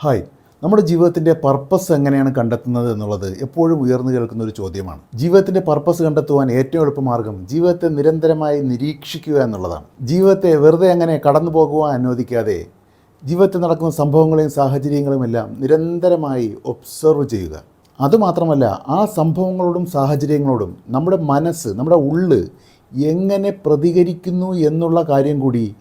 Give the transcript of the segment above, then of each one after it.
Hi. നമ്മുടെ ജീവിതത്തിന്റെ purpose എങ്ങനെയാണ് കണ്ടെത്തുന്നത് എന്നുള്ളത് എപ്പോഴും ഉയർന്നു കേൾക്കുന്ന ഒരു ചോദ്യമാണ്. ജീവിതത്തിന്റെ പർപ്പസ് കണ്ടെത്തുവാൻ ഏറ്റവും എളുപ്പമാർഗം ജീവിതത്തെ നിരന്തരമായി നിരീക്ഷിക്കുക എന്നുള്ളതാണ്. ജീവിതത്തെ വെറുതെ എങ്ങനെ കടന്നു പോകുവാൻ അനുവദിക്കാതെ ജീവിതത്തിൽ നടക്കുന്ന സംഭവങ്ങളെയും സാഹചര്യങ്ങളും എല്ലാം നിരന്തരമായി ഒബ്സർവ് ചെയ്യുക. അതുമാത്രമല്ല ആ സംഭവങ്ങളോടും സാഹചര്യങ്ങളോടും നമ്മുടെ മനസ്സ് നമ്മുടെ ഉള്ള് എങ്ങനെ പ്രതികരിക്കുന്നു എന്നുള്ള കാര്യം കൂടി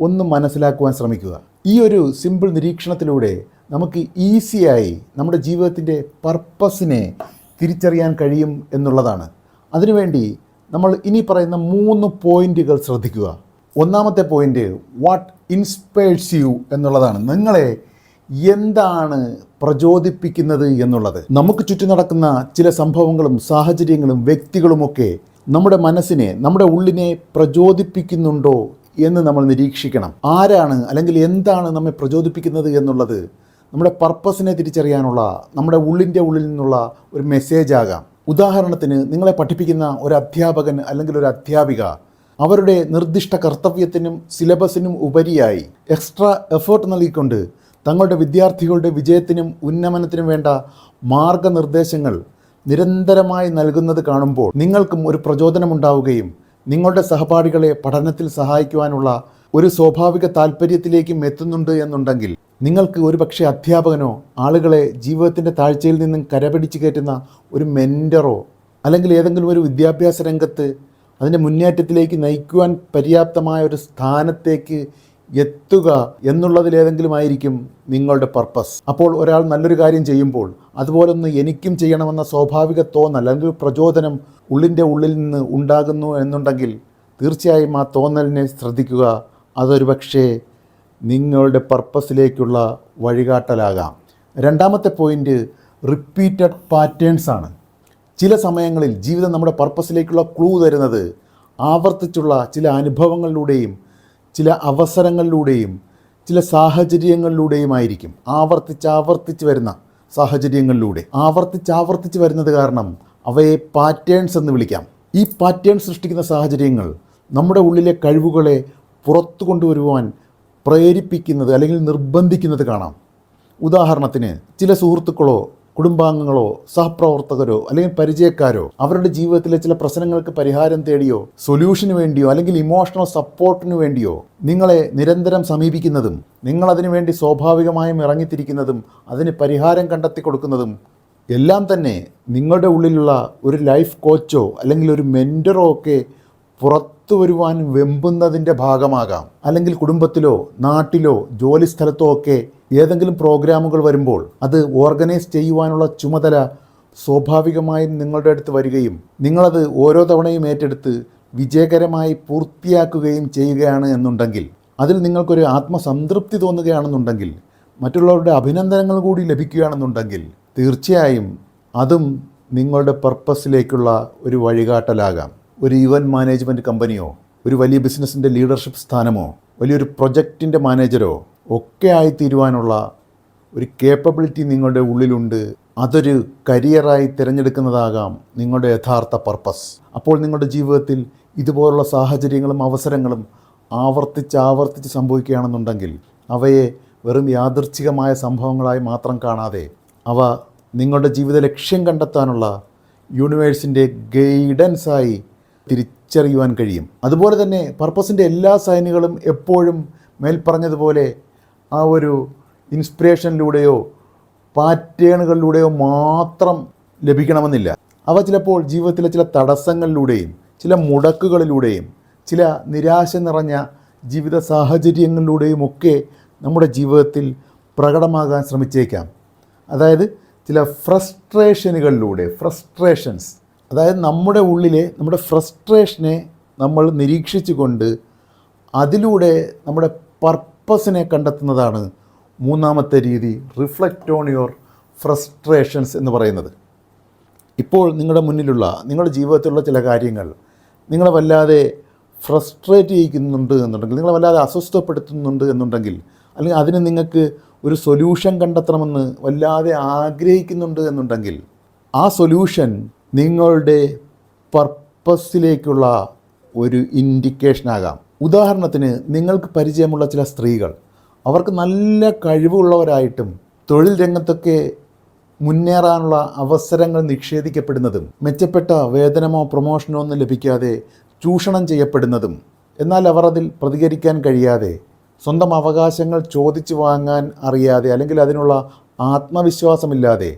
ഒന്ന് മനസ്സിലാക്കുവാൻ ശ്രമിക്കുക. ഈ ഒരു സിമ്പിൾ നിരീക്ഷണത്തിലൂടെ നമുക്ക് ഈസിയായി നമ്മുടെ ജീവിതത്തിന്റെ പർപ്പസിനെ തിരിച്ചറിയാൻ കഴിയും എന്നുള്ളതാണ്. അതിനുവേണ്ടി നമ്മൾ ഇനി പറയുന്ന മൂന്ന് പോയിന്റുകൾ ശ്രദ്ധിക്കുക. ഒന്നാമത്തെ പോയിന്റ് വാട്ട് ഇൻസ്പയർസ് യു എന്നുള്ളതാണ്. നിങ്ങളെ എന്താണ് പ്രചോദിപ്പിക്കുന്നത് എന്നുള്ളത്. നമുക്ക് ചുറ്റും നടക്കുന്ന ചില സംഭവങ്ങളും സാഹചര്യങ്ങളും വ്യക്തികളുമൊക്കെ നമ്മുടെ മനസ്സിനെ നമ്മുടെ ഉള്ളിനെ പ്രചോദിപ്പിക്കുന്നുണ്ടോ എന്ന് നമ്മൾ നിരീക്ഷിക്കണം. ആരാണ് അല്ലെങ്കിൽ എന്താണ് നമ്മെ പ്രചോദിപ്പിക്കുന്നത് എന്നുള്ളത് നമ്മുടെ പർപ്പസിനെ തിരിച്ചറിയാനുള്ള നമ്മുടെ ഉള്ളിന്റെ ഉള്ളിൽ നിന്നുള്ള ഒരു മെസ്സേജ് ആകാം. ഉദാഹരണത്തിന് നിങ്ങളെ പഠിപ്പിക്കുന്ന ഒരു അധ്യാപകൻ അല്ലെങ്കിൽ ഒരു അധ്യാപിക അവരുടെ നിർദ്ദിഷ്ട കർത്തവ്യത്തിനും സിലബസിനും ഉപരിയായി എക്സ്ട്രാ എഫേർട്ട് നൽകിക്കൊണ്ട് തങ്ങളുടെ വിദ്യാർത്ഥികളുടെ വിജയത്തിനും ഉന്നമനത്തിനും വേണ്ട മാർഗനിർദ്ദേശങ്ങൾ നിരന്തരമായി നൽകുന്നത് കാണുമ്പോൾ നിങ്ങൾക്കും ഒരു പ്രചോദനമുണ്ടാവുകയും നിങ്ങളുടെ സഹപാഠികളെ പഠനത്തിൽ സഹായിക്കുവാനുള്ള ഒരു സ്വാഭാവിക താല്പര്യത്തിലേക്കും എത്തുന്നുണ്ട് എന്നുണ്ടെങ്കിൽ നിങ്ങൾക്ക് ഒരുപക്ഷെ അധ്യാപകനോ ആളുകളെ ജീവിതത്തിന്റെ താഴ്ചയിൽ നിന്നും കരപിടിച്ച് കയറ്റുന്ന ഒരു മെന്ററോ അല്ലെങ്കിൽ ഏതെങ്കിലും ഒരു വിദ്യാഭ്യാസ രംഗത്ത് അതിന്റെ മുന്നേറ്റത്തിലേക്ക് നയിക്കുവാൻ പര്യാപ്തമായ ഒരു സ്ഥാനത്തേക്ക് എത്തുക എന്നുള്ളതിലേതെങ്കിലും ആയിരിക്കും നിങ്ങളുടെ പർപ്പസ് അപ്പോൾ ഒരാൾ നല്ലൊരു കാര്യം ചെയ്യുമ്പോൾ അതുപോലൊന്ന് എനിക്കും ചെയ്യണമെന്ന സ്വാഭാവിക തോന്നൽ അല്ലെങ്കിൽ പ്രചോദനം ഉള്ളിന്റെ ഉള്ളിൽ നിന്ന് ഉണ്ടാകുന്നു എന്നുണ്ടെങ്കിൽ തീർച്ചയായും ആ തോന്നലിനെ ശ്രദ്ധിക്കുക. അതൊരു പക്ഷേ നിങ്ങളുടെ പർപ്പസിലേക്കുള്ള വഴികാട്ടലാകാം. രണ്ടാമത്തെ പോയിന്റ് റിപ്പീറ്റഡ് പാറ്റേൺസ് ആണ്. ചില സമയങ്ങളിൽ ജീവിതം നമ്മുടെ പർപ്പസിലേക്കുള്ള ക്ലൂ തരുന്നത് ആവർത്തിച്ചുള്ള ചില അനുഭവങ്ങളിലൂടെയും ചില അവസരങ്ങളിലൂടെയും ചില സാഹചര്യങ്ങളിലൂടെയുമായിരിക്കും. ആവർത്തിച്ച് ആവർത്തിച്ച് വരുന്ന സാഹചര്യങ്ങളിലൂടെ. ആവർത്തിച്ച് ആവർത്തിച്ച് വരുന്നത് കാരണം അവയെ പാറ്റേൺസ് എന്ന് വിളിക്കാം. ഈ പാറ്റേൺ സൃഷ്ടിക്കുന്ന സാഹചര്യങ്ങൾ നമ്മുടെ ഉള്ളിലെ കഴിവുകളെ പുറത്തു കൊണ്ടുവരുവാൻ പ്രേരിപ്പിക്കുന്നത് അല്ലെങ്കിൽ നിർബന്ധിക്കുന്നത് കാണാം. ഉദാഹരണത്തിന് ചില സുഹൃത്തുക്കളോ കുടുംബാംഗങ്ങളോ സഹപ്രവർത്തകരോ അല്ലെങ്കിൽ പരിചയക്കാരോ അവരുടെ ജീവിതത്തിലെ ചില പ്രശ്നങ്ങൾക്ക് പരിഹാരം തേടിയോ സൊല്യൂഷന് വേണ്ടിയോ അല്ലെങ്കിൽ ഇമോഷണൽ സപ്പോർട്ടിന് വേണ്ടിയോ നിങ്ങളെ നിരന്തരം സമീപിക്കുന്നതും നിങ്ങളതിനു വേണ്ടി സ്വാഭാവികമായും ഇറങ്ങിത്തിരിക്കുന്നതും അതിന് പരിഹാരം കണ്ടെത്തി കൊടുക്കുന്നതും എല്ലാം തന്നെ നിങ്ങളുടെ ഉള്ളിലുള്ള ഒരു ലൈഫ് കോച്ചോ അല്ലെങ്കിൽ ഒരു മെന്ററോ ഒക്കെ പുറത്തു വരുവാൻ വെമ്പുന്നതിന്റെ ഭാഗമാകാം. അല്ലെങ്കിൽ കുടുംബത്തിലോ നാട്ടിലോ ജോലി സ്ഥലത്തോ ഒക്കെ ഏതെങ്കിലും പ്രോഗ്രാമുകൾ വരുമ്പോൾ അത് ഓർഗനൈസ് ചെയ്യുവാനുള്ള ചുമതല സ്വാഭാവികമായും നിങ്ങളുടെ അടുത്ത് വരികയും നിങ്ങളത് ഓരോ തവണയും ഏറ്റെടുത്ത് വിജയകരമായി പൂർത്തിയാക്കുകയും ചെയ്യുകയാണ് എന്നുണ്ടെങ്കിൽ അതിൽ നിങ്ങൾക്കൊരു ആത്മസംതൃപ്തി തോന്നുകയാണെന്നുണ്ടെങ്കിൽ മറ്റുള്ളവരുടെ അഭിനന്ദനങ്ങൾ കൂടി ലഭിക്കുകയാണെന്നുണ്ടെങ്കിൽ തീർച്ചയായും അതും നിങ്ങളുടെ പർപ്പസിലേക്കുള്ള ഒരു വഴികാട്ടലാകാം. ഒരു ഇവന്റ് മാനേജ്മെന്റ് കമ്പനിയോ ഒരു വലിയ ബിസിനസ്സിന്റെ ലീഡർഷിപ്പ് സ്ഥാനമോ വലിയൊരു പ്രൊജക്റ്റിന്റെ മാനേജരോ ഒക്കെ ആയിത്തീരുവാനുള്ള ഒരു കേപ്പബിലിറ്റി നിങ്ങളുടെ ഉള്ളിലുണ്ട്. അതൊരു കരിയറായി തിരഞ്ഞെടുക്കുന്നതാകാം നിങ്ങളുടെ യഥാർത്ഥ പർപ്പസ് അപ്പോൾ നിങ്ങളുടെ ജീവിതത്തിൽ ഇതുപോലുള്ള സാഹചര്യങ്ങളും അവസരങ്ങളും ആവർത്തിച്ച് ആവർത്തിച്ച് സംഭവിക്കുകയാണെന്നുണ്ടെങ്കിൽ അവയെ വെറും യാദൃച്ഛികമായ സംഭവങ്ങളായി മാത്രം കാണാതെ അവ നിങ്ങളുടെ ജീവിത ലക്ഷ്യം കണ്ടെത്താനുള്ള യൂണിവേഴ്സിന്റെ ഗൈഡൻസായി തിരിച്ചറിയുവാൻ കഴിയും. അതുപോലെ തന്നെ പർപ്പസിന്റെ എല്ലാ സൈനുകളും എപ്പോഴും മേൽപ്പറഞ്ഞതുപോലെ ആ ഒരു ഇൻസ്പിറേഷനിലൂടെയോ പാറ്റേണുകളിലൂടെയോ മാത്രം ലഭിക്കണമെന്നില്ല. അവ ചിലപ്പോൾ ജീവിതത്തിലെ ചില തടസ്സങ്ങളിലൂടെയും ചില മുടക്കുകളിലൂടെയും ചില നിരാശ നിറഞ്ഞ ജീവിത സാഹചര്യങ്ങളിലൂടെയും ഒക്കെ നമ്മുടെ ജീവിതത്തിൽ പ്രകടമാകാൻ ശ്രമിച്ചേക്കാം. അതായത് ചില ഫ്രസ്ട്രേഷനുകളിലൂടെ ഫ്രസ്ട്രേഷൻസ് അതായത് നമ്മുടെ ഉള്ളിലെ നമ്മുടെ ഫ്രസ്ട്രേഷനെ നമ്മൾ നിരീക്ഷിച്ചുകൊണ്ട് അതിലൂടെ നമ്മുടെ പർപ്പസിനെ കണ്ടെത്തുന്നതാണ് മൂന്നാമത്തെ രീതി റിഫ്ലക്റ്റ് ഓൺ യുവർ ഫ്രസ്ട്രേഷൻസ് എന്ന് പറയുന്നത്. ഇപ്പോൾ നിങ്ങളുടെ മുന്നിലുള്ള നിങ്ങളുടെ ജീവിതത്തിലുള്ള ചില കാര്യങ്ങൾ നിങ്ങളെ വല്ലാതെ ഫ്രസ്ട്രേറ്റ് ചെയ്യിക്കുന്നുണ്ട് എന്നുണ്ടെങ്കിൽ നിങ്ങളെ വല്ലാതെ അസ്വസ്ഥപ്പെടുത്തുന്നുണ്ട് എന്നുണ്ടെങ്കിൽ അല്ലെങ്കിൽ അതിന് നിങ്ങൾക്ക് ഒരു സൊല്യൂഷൻ കണ്ടെത്തണമെന്ന് വല്ലാതെ ആഗ്രഹിക്കുന്നുണ്ട് എന്നുണ്ടെങ്കിൽ ആ സൊല്യൂഷൻ നിങ്ങളുടെ പർപ്പസിലേക്കുള്ള ഒരു ഇൻഡിക്കേഷനാകാം ഉദാഹരണത്തിന് നിങ്ങൾക്ക് പരിചയമുള്ള ചില സ്ത്രീകൾ. അവർക്ക് നല്ല കഴിവുള്ളവരായിട്ടും തൊഴിൽ രംഗത്തൊക്കെ മുന്നേറാനുള്ള അവസരങ്ങൾ നിഷേധിക്കപ്പെടുന്നതും മെച്ചപ്പെട്ട വേതനമോ പ്രൊമോഷനോ ഒന്നും ലഭിക്കാതെ ചൂഷണം ചെയ്യപ്പെടുന്നതും എന്നാൽ അവർ അതിൽ പ്രതികരിക്കാൻ കഴിയാതെ സ്വന്തം അവകാശങ്ങൾ ചോദിച്ചു വാങ്ങാൻ അറിയാതെ അല്ലെങ്കിൽ അതിനുള്ള ആത്മവിശ്വാസമില്ലാതെ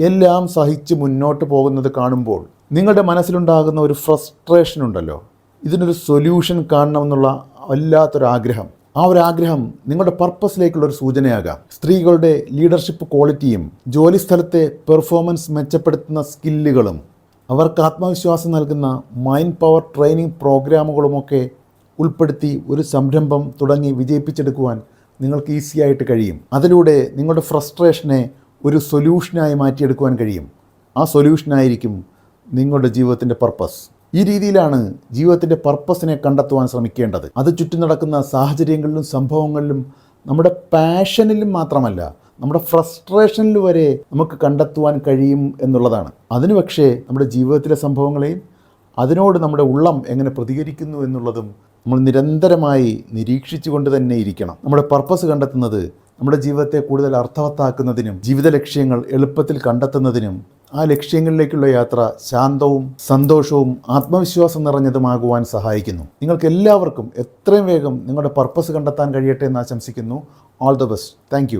എല്ലാം സഹിച്ച് മുന്നോട്ട് പോകുന്നത് കാണുമ്പോൾ നിങ്ങളുടെ മനസ്സിലുണ്ടാകുന്ന ഒരു ഫ്രസ്ട്രേഷൻ ഉണ്ടല്ലോ. ഇതിനൊരു സൊല്യൂഷൻ കാണണമെന്നുള്ള വല്ലാത്തൊരാഗ്രഹം. ആ ഒരു ആഗ്രഹം നിങ്ങളുടെ പർപ്പസിലേക്കുള്ള ഒരു സൂചനയാകാം. സ്ത്രീകളുടെ ലീഡർഷിപ്പ് ക്വാളിറ്റിയും ജോലിസ്ഥലത്തെ പെർഫോമൻസ് മെച്ചപ്പെടുത്തുന്ന സ്കില്ലുകളും അവർക്ക് ആത്മവിശ്വാസം നൽകുന്ന മൈൻഡ് പവർ ട്രെയിനിങ് പ്രോഗ്രാമുകളുമൊക്കെ ഉൾപ്പെടുത്തി ഒരു സംരംഭം തുടങ്ങി വിജയിപ്പിച്ചെടുക്കുവാൻ നിങ്ങൾക്ക് ഈസിയായിട്ട് കഴിയും. അതിലൂടെ നിങ്ങളുടെ ഫ്രസ്ട്രേഷനെ ഒരു സൊല്യൂഷനായി മാറ്റിയെടുക്കുവാൻ കഴിയും. ആ സൊല്യൂഷനായിരിക്കും നിങ്ങളുടെ ജീവിതത്തിന്റെ പർപ്പസ്. ഈ രീതിയിലാണ് ജീവിതത്തിന്റെ പർപ്പസിനെ കണ്ടെത്തുവാൻ ശ്രമിക്കേണ്ടത്. അത് ചുറ്റും നടക്കുന്ന സാഹചര്യങ്ങളിലും സംഭവങ്ങളിലും നമ്മുടെ പാഷനിലും മാത്രമല്ല നമ്മുടെ ഫ്രസ്ട്രേഷനിൽ വരെ നമുക്ക് കണ്ടെത്തുവാൻ കഴിയും എന്നുള്ളതാണ്. അതിന് പക്ഷേ നമ്മുടെ ജീവിതത്തിലെ സംഭവങ്ങളെയും അതിനോട് നമ്മുടെ ഉള്ളം എങ്ങനെ പ്രതികരിക്കുന്നു എന്നുള്ളതും നമ്മൾ നിരന്തരമായി നിരീക്ഷിച്ചുകൊണ്ട് തന്നെ ഇരിക്കണം. നമ്മുടെ പർപ്പസ് കണ്ടെത്തുന്നത് നമ്മുടെ ജീവിതത്തെ കൂടുതൽ അർത്ഥവത്താക്കുന്നതിനും ജീവിത ലക്ഷ്യങ്ങൾ എളുപ്പത്തിൽ കണ്ടെത്തുന്നതിനും ആ ലക്ഷ്യങ്ങളിലേക്കുള്ള യാത്ര ശാന്തവും സന്തോഷവും ആത്മവിശ്വാസം നിറഞ്ഞതുമാകുവാൻ സഹായിക്കുന്നു. നിങ്ങൾക്ക് എല്ലാവർക്കും എത്രയും വേഗം നിങ്ങളുടെ പർപ്പസ് കണ്ടെത്താൻ കഴിയട്ടെ എന്ന് ആശംസിക്കുന്നു. All the best thank